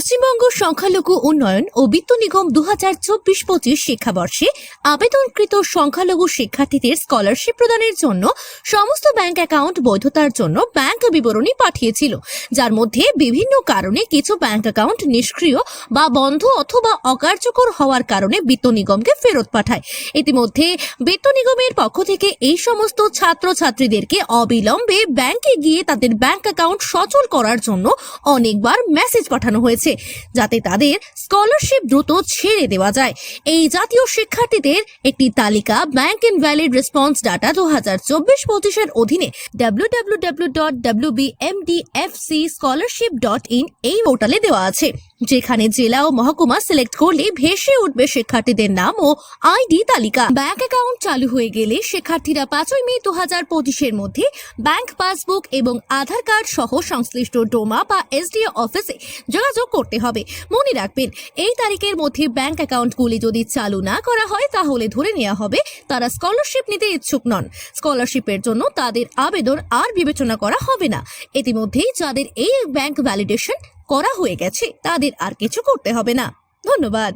পশ্চিমবঙ্গ সংখ্যালঘু উন্নয়ন ও বিত্ত নিগম দু হাজার চব্বিশ পঁচিশ শিক্ষাবর্ষে আবেদনকৃত সংখ্যালঘু শিক্ষার্থীদের স্কলারশিপ প্রদানের জন্য সমস্ত ব্যাংক অ্যাকাউন্ট বৈধতার জন্য ব্যাংক বিবরণী পাঠিয়েছিল, যার মধ্যে বিভিন্ন কারণে কিছু ব্যাংক অ্যাকাউন্ট নিষ্ক্রিয় বা বন্ধ অথবা অকার্যকর হওয়ার কারণে বিত্ত নিগমকে ফেরত পাঠায়। ইতিমধ্যে বিত্ত নিগমের পক্ষ থেকে এই সমস্ত ছাত্রছাত্রীদেরকে অবিলম্বে ব্যাংকে গিয়ে তাদের ব্যাংক অ্যাকাউন্ট সচল করার জন্য অনেকবার মেসেজ পাঠানো হয়েছে। যাতে তাদের স্কলারশিপ দ্রুত ছেড়ে দেওয়া যায়। এই জাতীয় শিক্ষার্থীদের একটি তালিকা bank invalid response data দু হাজার চব্বিশ পঁচিশের অধীনে W W W dot W B M D F C scholarship dot in এই পোর্টালে দেওয়া আছে। যেখানে জেলা ও মহকুমা সিলেক্ট করলে ভেসে উঠবে শিক্ষার্থীদের নাম ও আইডি তালিকা। ব্যাংক অ্যাকাউন্ট চালু হয়ে গেলে শিক্ষার্থীরা পাঁচই মে দু হাজার পঁচিশের মধ্যে ব্যাংক পাসবুক এবং আধার কার্ড সহ সংশ্লিষ্ট ডোমা বা এসডিও অফিসে যোগাযোগ করতে হবে। মনে রাখবেন, এই তারিখের মধ্যে ব্যাংক অ্যাকাউন্টগুলি যদি চালু না করা হয়, তাহলে ধরে নেওয়া হবে তারা স্কলারশিপ নিতে ইচ্ছুক নন। স্কলারশিপের জন্য তাদের আবেদন আর বিবেচনা করা হবে না। ইতিমধ্যেই যাদের এই ব্যাংক ভ্যালিডেশন করা হয়ে গেছে তাদের আর কিছু করতে হবে না। ধন্যবাদ।